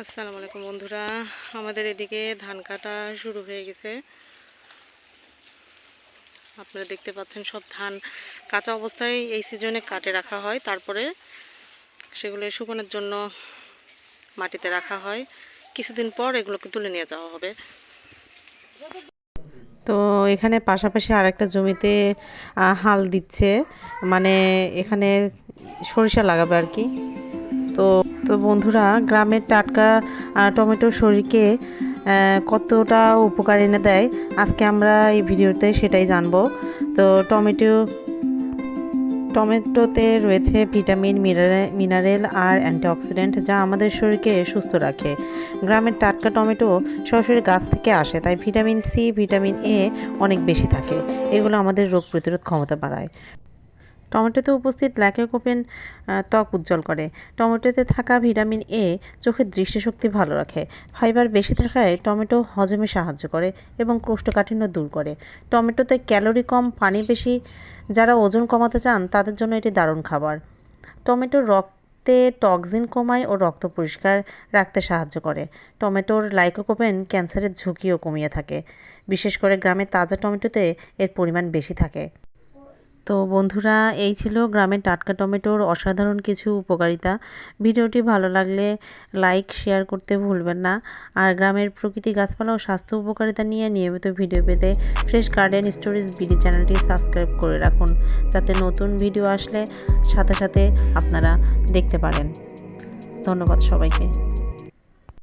আসসালামু আলাইকুম বন্ধুরা। আমাদের এদিকে ধান কাটা শুরু হয়ে গেছে। আপনারা দেখতে পাচ্ছেন সব ধান কাঁচা অবস্থায় এই সিজনে কাটে রাখা হয়। তারপরে সেগুলো শুকনোর জন্য মাটিতে রাখা হয়। কিছুদিন পর এগুলোকে তুলে নিয়ে যাওয়া হবে। তো এখানে পাশাপাশি আরেকটা জমিতে হাল দিচ্ছে। মানে এখানে সরিষা লাগাবে আর কি। তো তো বন্ধুরা, গ্রামের টাটকা টমেটো শরীরকে কতটা উপকার এনে দেয়, আজকে আমরা এই ভিডিওতে সেটাই জানব। তো টমেটো, টমেটোতে রয়েছে ভিটামিন মিনারেল আর অ্যান্টিঅক্সিডেন্ট যা আমাদের শরীরকে সুস্থ রাখে। গ্রামের টাটকা টমেটো সরাসরি গাছ থেকে আসে, তাই ভিটামিন সি, ভিটামিন এ অনেক বেশি থাকে। এগুলো আমাদের রোগ প্রতিরোধ ক্ষমতা বাড়ায়। টমেটোতে উপস্থিত ল্যাকেকোপেন ত্বক উজ্জ্বল করে। টমেটোতে থাকা ভিটামিন এ চোখের দৃষ্টিশক্তি ভালো রাখে। ফাইবার বেশি থাকায় টমেটো হজমে সাহায্য করে এবং কোষ্ঠকাঠিন্য দূর করে। টমেটোতে ক্যালোরি কম, পানি বেশি, যারা ওজন কমাতে চান, তাদের জন্য এটি দারুণ খাবার। টমেটো রক্তে টক্সিন কমায় ও রক্ত পরিষ্কার রাখতে সাহায্য করে। টমেটোর লাইকোকোপেন ক্যান্সারের ঝুঁকিও কমিয়ে থাকে। বিশেষ করে গ্রামের তাজা টমেটোতে এর পরিমাণ বেশি থাকে। তো বন্ধুরা, এই ছিল গ্রামের টাটকা টমেটোর অসাধারণ কিছু উপকারিতা। ভিডিওটি ভালো লাগলে লাইক, শেয়ার করতে ভুলবেন না। আর গ্রামের প্রকৃতি গাছপালা ও স্বাস্থ্য উপকারিতা নিয়ে নিয়মিত ভিডিও পেতে ফ্রেশ গার্ডেন স্টোরিজ বিডি চ্যানেলটি সাবস্ক্রাইব করে রাখুন, যাতে নতুন ভিডিও আসলে সাথে সাথে আপনারা দেখতে পারেন। ধন্যবাদ সবাইকে।